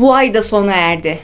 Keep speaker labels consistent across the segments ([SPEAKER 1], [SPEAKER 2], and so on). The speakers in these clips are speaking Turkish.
[SPEAKER 1] Bu ay da sona erdi.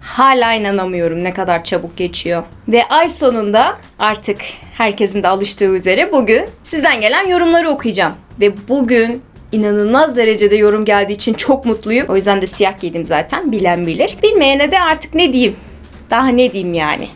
[SPEAKER 1] Hala inanamıyorum ne kadar çabuk geçiyor. Ve ay sonunda artık herkesin de alıştığı üzere bugün sizden gelen yorumları okuyacağım. Ve bugün inanılmaz derecede yorum geldiği için çok mutluyum. O yüzden de siyah giydim zaten bilen bilir. Bilmeyene de artık ne diyeyim? Daha ne diyeyim yani?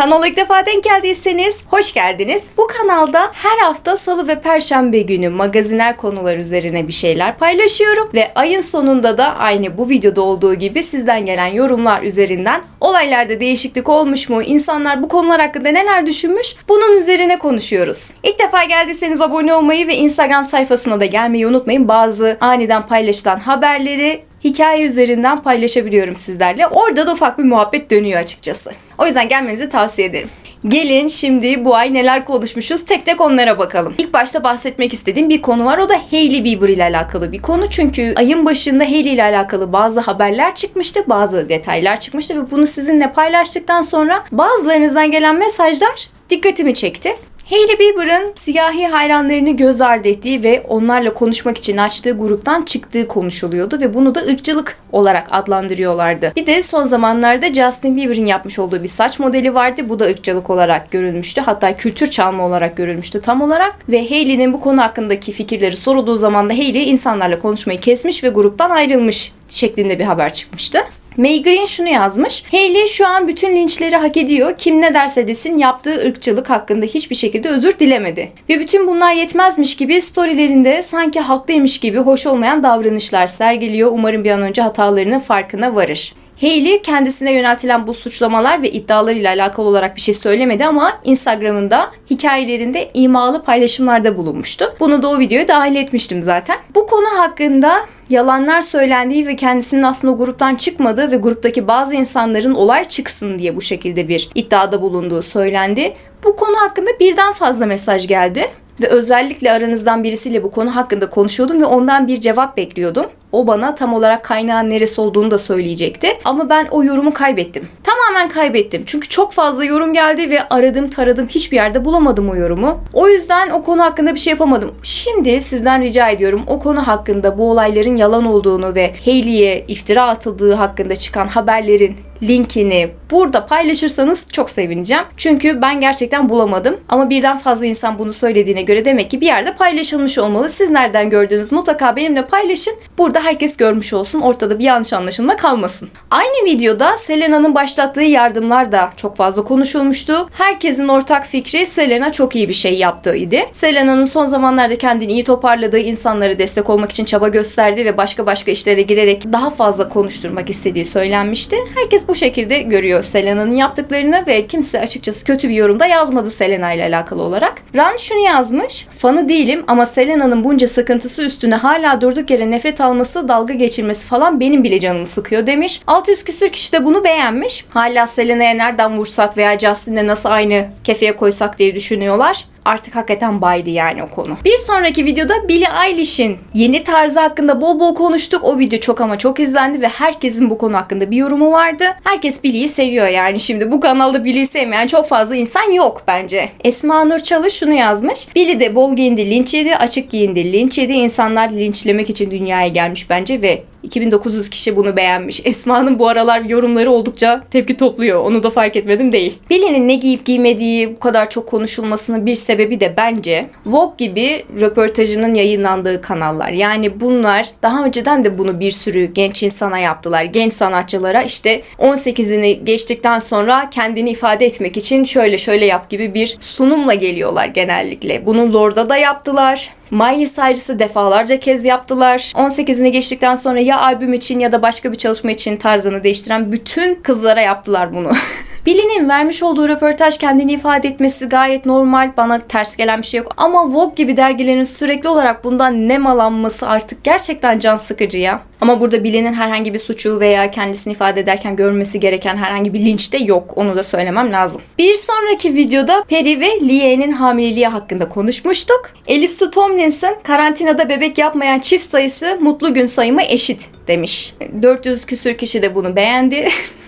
[SPEAKER 1] Kanala ilk defa denk geldiyseniz hoş geldiniz. Bu kanalda her hafta salı ve perşembe günü magaziner konular üzerine bir şeyler paylaşıyorum. Ve ayın sonunda da aynı bu videoda olduğu gibi sizden gelen yorumlar üzerinden olaylarda değişiklik olmuş mu, insanlar bu konular hakkında neler düşünmüş bunun üzerine konuşuyoruz. İlk defa geldiyseniz abone olmayı ve Instagram sayfasına da gelmeyi unutmayın. Bazı aniden paylaşılan haberleri hikaye üzerinden paylaşabiliyorum sizlerle. Orada da ufak bir muhabbet dönüyor açıkçası. O yüzden gelmenizi tavsiye ederim. Gelin şimdi bu ay neler konuşmuşuz tek tek onlara bakalım. İlk başta bahsetmek istediğim bir konu var. O da Hailey Bieber ile alakalı bir konu. Çünkü ayın başında Hailey ile alakalı bazı haberler çıkmıştı, bazı detaylar çıkmıştı ve bunu sizinle paylaştıktan sonra bazılarınızdan gelen mesajlar dikkatimi çekti. Hailey Bieber'ın siyahi hayranlarını göz ardı ettiği ve onlarla konuşmak için açtığı gruptan çıktığı konuşuluyordu ve bunu da ırkçılık olarak adlandırıyorlardı. Bir de son zamanlarda Justin Bieber'ın yapmış olduğu bir saç modeli vardı. Bu da ırkçılık olarak görülmüştü. Hatta kültür çalma olarak görülmüştü tam olarak. Ve Hailey'nin bu konu hakkındaki fikirleri sorulduğu zaman da Hailey insanlarla konuşmayı kesmiş ve gruptan ayrılmış şeklinde bir haber çıkmıştı. May Green şunu yazmış. Hailey şu an bütün linçleri hak ediyor. Kim ne derse desin yaptığı ırkçılık hakkında hiçbir şekilde özür dilemedi. Ve bütün bunlar yetmezmiş gibi storylerinde sanki haklıymış gibi hoş olmayan davranışlar sergiliyor. Umarım bir an önce hatalarının farkına varır. Hailey kendisine yöneltilen bu suçlamalar ve iddialarıyla alakalı olarak bir şey söylemedi ama Instagram'ında hikayelerinde imalı paylaşımlarda bulunmuştu. Bunu da o videoya dahil etmiştim zaten. Bu konu hakkında yalanlar söylendiği ve kendisinin aslında gruptan çıkmadığı ve gruptaki bazı insanların olay çıksın diye bu şekilde bir iddiada bulunduğu söylendi. Bu konu hakkında birden fazla mesaj geldi ve özellikle aranızdan birisiyle bu konu hakkında konuşuyordum ve ondan bir cevap bekliyordum. O bana tam olarak kaynağın neresi olduğunu da söyleyecekti. Ama ben o yorumu kaybettim. Tamamen kaybettim. Çünkü çok fazla yorum geldi ve aradım taradım hiçbir yerde bulamadım o yorumu. O yüzden o konu hakkında bir şey yapamadım. Şimdi sizden rica ediyorum o konu hakkında bu olayların yalan olduğunu ve Hailey'e iftira atıldığı hakkında çıkan haberlerin linkini burada paylaşırsanız çok sevineceğim. Çünkü ben gerçekten bulamadım. Ama birden fazla insan bunu söylediğine göre demek ki bir yerde paylaşılmış olmalı. Siz nereden gördünüz mutlaka benimle paylaşın. Burada herkes görmüş olsun. Ortada bir yanlış anlaşılma kalmasın. Aynı videoda Selena'nın başlattığı yardımlar da çok fazla konuşulmuştu. Herkesin ortak fikri Selena çok iyi bir şey yaptığıydı. Selena'nın son zamanlarda kendini iyi toparladığı, insanları destek olmak için çaba gösterdiği ve başka başka işlere girerek daha fazla konuşturmak istediği söylenmişti. Herkes bu şekilde görüyor Selena'nın yaptıklarını ve kimse açıkçası kötü bir yorumda yazmadı Selena ile alakalı olarak. Ran şunu yazmış. Fanı değilim ama Selena'nın bunca sıkıntısı üstüne hala durduk yere nefret alması, dalga geçirmesi falan benim bile canımı sıkıyor demiş. 600 küsür kişi de bunu beğenmiş. Hala Selena'ya nereden vursak veya Justin'le nasıl aynı kefeye koysak diye düşünüyorlar artık hakikaten baydı yani o konu. Bir sonraki videoda Billie Eilish'in yeni tarzı hakkında bol bol konuştuk. O video çok ama çok izlendi ve herkesin bu konu hakkında bir yorumu vardı. Herkes Billie'yi seviyor yani. Şimdi bu kanalda Billie'yi sevmeyen çok fazla insan yok bence. Esma Nur Çalı şunu yazmış. Billie de bol giyindi, linç yedi, açık giyindi, linç yedi. İnsanlar linçlemek için dünyaya gelmiş bence ve 2900 kişi bunu beğenmiş. Esma'nın bu aralar yorumları oldukça tepki topluyor. Onu da fark etmedim değil. Billie'nin ne giyip giymediği bu kadar çok konuşulmasının bir sebebi de bence Vogue gibi röportajının yayınlandığı kanallar. Yani bunlar daha önceden de bunu bir sürü genç insana yaptılar. Genç sanatçılara işte 18'ini geçtikten sonra kendini ifade etmek için şöyle şöyle yap gibi bir sunumla geliyorlar genellikle. Bunu Lord'a da yaptılar. Miley Cyrus'ı defalarca kez yaptılar. 18'ini geçtikten sonra ya albüm için ya da başka bir çalışma için tarzını değiştiren bütün kızlara yaptılar bunu. Billie'nin vermiş olduğu röportaj kendini ifade etmesi gayet normal. Bana ters gelen bir şey yok. Ama Vogue gibi dergilerin sürekli olarak bundan nemalanması artık gerçekten can sıkıcı ya. Ama burada Billie'nin herhangi bir suçu veya kendisini ifade ederken görmesi gereken herhangi bir linç de yok. Onu da söylemem lazım. Bir sonraki videoda Perry ve Lie'nin hamileliği hakkında konuşmuştuk. Elif Su Tomlinson karantinada bebek yapmayan çift sayısı mutlu gün sayımı eşit demiş. 400 küsür kişi de bunu beğendi.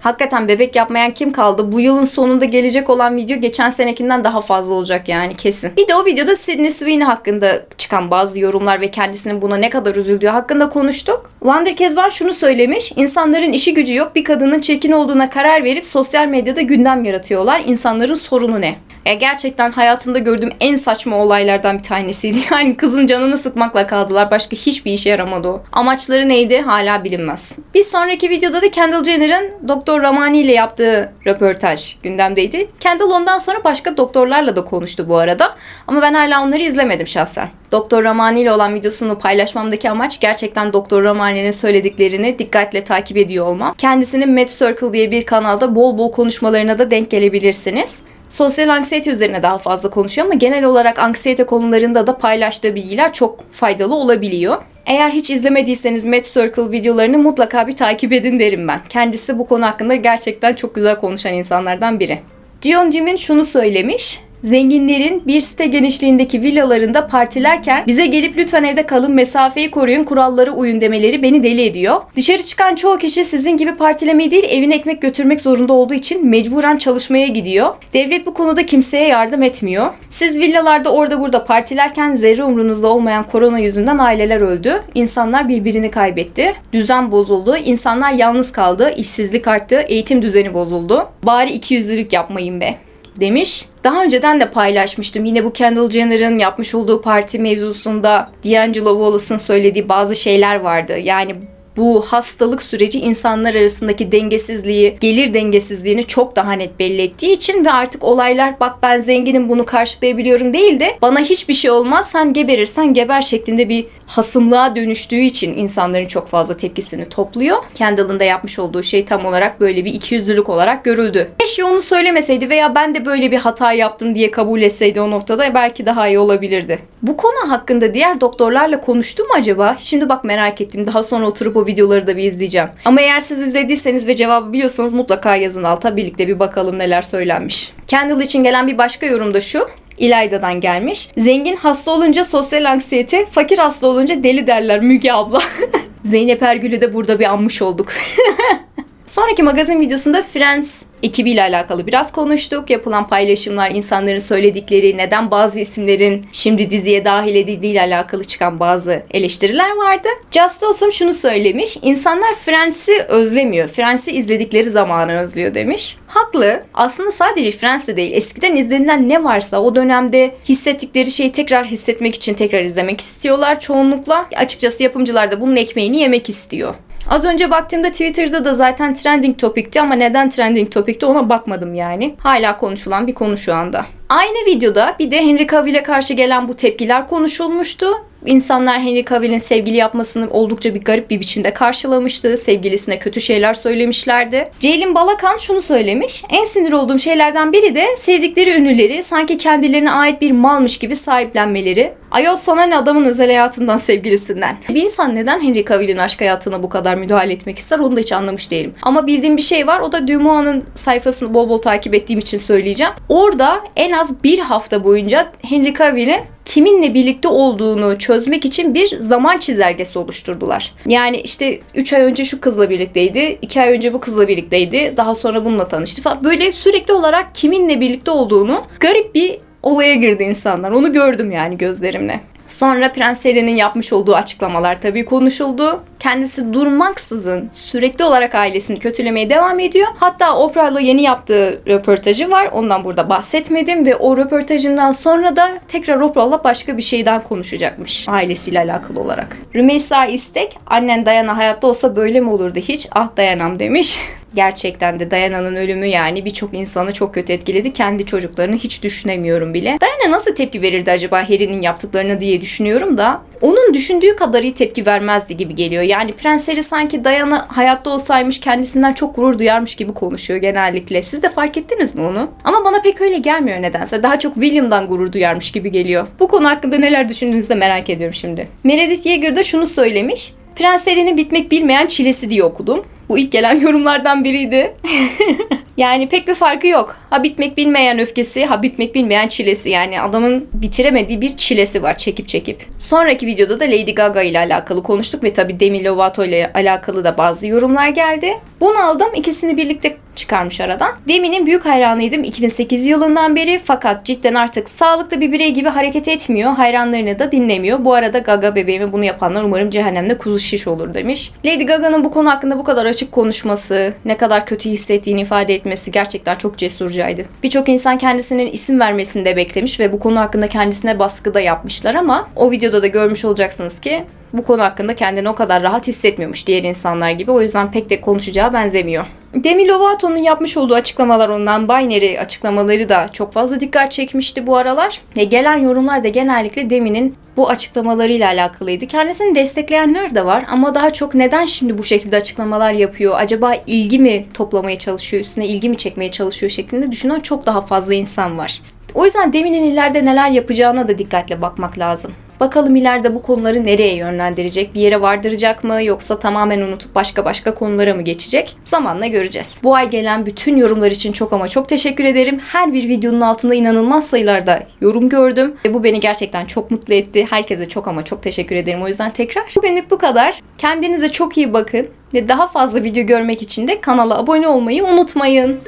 [SPEAKER 1] Hakikaten bebek yapmayan kim kaldı? Bu yılın sonunda gelecek olan video geçen senekinden daha fazla olacak yani kesin. Bir de o videoda Sydney Sweeney hakkında çıkan bazı yorumlar ve kendisinin buna ne kadar üzüldüğü hakkında konuştuk. Wander Kezban şunu söylemiş. İnsanların işi gücü yok. Bir kadının çirkin olduğuna karar verip sosyal medyada gündem yaratıyorlar. İnsanların sorunu ne? Ya gerçekten hayatımda gördüğüm en saçma olaylardan bir tanesiydi. Yani kızın canını sıkmakla kaldılar. Başka hiçbir işe yaramadı o. Amaçları neydi hala bilinmez. Bir sonraki videoda da Kendall Jenner'ın Doktor Ramani ile yaptığı röportaj gündemdeydi. Kendall ondan sonra başka doktorlarla da konuştu bu arada. Ama ben hala onları izlemedim şahsen. Doktor Ramani ile olan videosunu paylaşmamdaki amaç gerçekten Doktor Ramani'nin söylediklerini dikkatle takip ediyor olmam. Kendisinin Med Circle diye bir kanalda bol bol konuşmalarına da denk gelebilirsiniz. Sosyal anksiyete üzerine daha fazla konuşuyor ama genel olarak anksiyete konularında da paylaştığı bilgiler çok faydalı olabiliyor. Eğer hiç izlemediyseniz Med Circle videolarını mutlaka bir takip edin derim ben. Kendisi bu konu hakkında gerçekten çok güzel konuşan insanlardan biri. Jion Jimin şunu söylemiş. Zenginlerin bir site genişliğindeki villalarında partilerken bize gelip lütfen evde kalın, mesafeyi koruyun, kurallara uyun demeleri beni deli ediyor. Dışarı çıkan çoğu kişi sizin gibi partilemeyi değil evine ekmek götürmek zorunda olduğu için mecburen çalışmaya gidiyor. Devlet bu konuda kimseye yardım etmiyor. Siz villalarda orada burada partilerken zerre umrunuzda olmayan korona yüzünden aileler öldü. İnsanlar birbirini kaybetti. Düzen bozuldu. insanlar yalnız kaldı. işsizlik arttı. Eğitim düzeni bozuldu. Bari ikiyüzlülük yapmayın be demiş. Daha önceden de paylaşmıştım. Yine bu Kendall Jenner'ın yapmış olduğu parti mevzusunda D'Angelo Wallace'ın söylediği bazı şeyler vardı. Yani bu hastalık süreci insanlar arasındaki dengesizliği, gelir dengesizliğini çok daha net belli ettiği için ve artık olaylar bak ben zenginim bunu karşılayabiliyorum değil de bana hiçbir şey olmaz sen geberirsen geber şeklinde bir hasımlığa dönüştüğü için insanların çok fazla tepkisini topluyor. Kendall'ın da yapmış olduğu şey tam olarak böyle bir ikiyüzlülük olarak görüldü. Keşke onu söylemeseydi veya ben de böyle bir hata yaptım diye kabul etseydi o noktada belki daha iyi olabilirdi. Bu konu hakkında diğer doktorlarla konuştu mu acaba? Şimdi bak merak ettim. Daha sonra oturup o videoları da bir izleyeceğim. Ama eğer siz izlediyseniz ve cevabı biliyorsanız mutlaka yazın alta. Birlikte bir bakalım neler söylenmiş. Kendall için gelen bir başka yorum da şu. İlayda'dan gelmiş. Zengin hasta olunca sosyal anksiyete, fakir hasta olunca deli derler Müge abla. Zeynep Ergül'ü de burada bir anmış olduk. Sonraki magazin videosunda Friends ekibiyle alakalı biraz konuştuk. Yapılan paylaşımlar, insanların söyledikleri, neden bazı isimlerin şimdi diziye dahil edildiğiyle alakalı çıkan bazı eleştiriler vardı. Just Awesome şunu söylemiş. İnsanlar Friends'i özlemiyor. Friends'i izledikleri zamanı özlüyor demiş. Haklı. Aslında sadece Friends'de değil. Eskiden izlenilen ne varsa o dönemde hissettikleri şeyi tekrar hissetmek için tekrar izlemek istiyorlar çoğunlukla. Açıkçası yapımcılar da bunun ekmeğini yemek istiyor. Az önce baktığımda Twitter'da da zaten trending topikti ama neden trending topikti ona bakmadım yani. Hala konuşulan bir konu şu anda. Aynı videoda bir de Henry Cavill'e karşı gelen bu tepkiler konuşulmuştu. İnsanlar Henry Cavill'in sevgili yapmasını oldukça bir garip bir biçimde karşılamıştı. Sevgilisine kötü şeyler söylemişlerdi. Ceylin Balakan şunu söylemiş. En sinir olduğum şeylerden biri de sevdikleri ünlüleri sanki kendilerine ait bir malmış gibi sahiplenmeleri. Ayol sana ne adamın özel hayatından sevgilisinden. Bir insan neden Henry Cavill'in aşk hayatına bu kadar müdahale etmek ister onu da hiç anlamış değilim. Ama bildiğim bir şey var o da Dumois'ın sayfasını bol bol takip ettiğim için söyleyeceğim. Orada en az bir hafta boyunca Henry Cavill'in kiminle birlikte olduğunu çözmek için bir zaman çizelgesi oluşturdular. Yani işte 3 ay önce şu kızla birlikteydi, 2 ay önce bu kızla birlikteydi, daha sonra bununla tanıştı falan. Böyle sürekli olarak kiminle birlikte olduğunu garip bir olaya girdi insanlar. Onu gördüm yani gözlerimle. Sonra Prens Harry'nin yapmış olduğu açıklamalar tabii konuşuldu. Kendisi durmaksızın sürekli olarak ailesini kötülemeye devam ediyor. Hatta Oprah'la yeni yaptığı röportajı var. Ondan burada bahsetmedim ve o röportajından sonra da tekrar Oprah'la başka bir şeyden konuşacakmış. Ailesiyle alakalı olarak. Rümeysa İstek, annen Dayana hayatta olsa böyle mi olurdu hiç? Ah dayanam demiş. Gerçekten de Dayana'nın ölümü yani birçok insanı çok kötü etkiledi. Kendi çocuklarını hiç düşünemiyorum bile. Dayana nasıl tepki verirdi acaba Harry'nin yaptıklarını diye düşünüyorum da onun düşündüğü kadar iyi tepki vermezdi gibi geliyor. Yani Prens Harry sanki Diana hayatta olsaymış kendisinden çok gurur duyarmış gibi konuşuyor genellikle. Siz de fark ettiniz mi onu? Ama bana pek öyle gelmiyor nedense. Daha çok William'dan gurur duyarmış gibi geliyor. Bu konu hakkında neler düşündüğünüzü de merak ediyorum şimdi. Meredith Yeager da şunu söylemiş. Prens Harry'nin bitmek bilmeyen çilesi diye okudum. Bu ilk gelen yorumlardan biriydi. Yani pek bir farkı yok. Ha bitmek bilmeyen öfkesi, ha bitmek bilmeyen çilesi. Yani adamın bitiremediği bir çilesi var çekip çekip. Sonraki videoda da Lady Gaga ile alakalı konuştuk ve tabii Demi Lovato ile alakalı da bazı yorumlar geldi. Bunu aldım. ikisini birlikte çıkarmış aradan. Demi'nin büyük hayranıydım 2008 yılından beri fakat cidden artık sağlıklı bir birey gibi hareket etmiyor. Hayranlarını da dinlemiyor. Bu arada Gaga bebeğime bunu yapanlar umarım cehennemde kuzu şiş olur demiş. Lady Gaga'nın bu konu hakkında bu kadar açık konuşması, ne kadar kötü hissettiğini ifade etmesi gerçekten çok cesurcaydı. Birçok insan kendisinin isim vermesini de beklemiş ve bu konu hakkında kendisine baskı da yapmışlar ama o videoda da görmüş olacaksınız ki bu konu hakkında kendini o kadar rahat hissetmiyormuş diğer insanlar gibi. O yüzden pek de konuşacağı benzemiyor. Demi Lovato'nun yapmış olduğu açıklamalar ondan binary açıklamaları da çok fazla dikkat çekmişti bu aralar. Ve gelen yorumlar da genellikle Demi'nin bu açıklamalarıyla alakalıydı. Kendisini destekleyenler de var ama daha çok neden şimdi bu şekilde açıklamalar yapıyor? Acaba ilgi mi toplamaya çalışıyor, üstüne ilgi mi çekmeye çalışıyor şeklinde düşünen çok daha fazla insan var. O yüzden Demi'nin ileride neler yapacağına da dikkatle bakmak lazım. Bakalım ileride bu konuları nereye yönlendirecek? Bir yere vardıracak mı yoksa tamamen unutup başka başka konulara mı geçecek? Zamanla göreceğiz. Bu ay gelen bütün yorumlar için çok ama çok teşekkür ederim. Her bir videonun altında inanılmaz sayılarda yorum gördüm ve bu beni gerçekten çok mutlu etti. Herkese çok ama çok teşekkür ederim o yüzden tekrar. Bugünlük bu kadar. Kendinize çok iyi bakın ve daha fazla video görmek için de kanala abone olmayı unutmayın.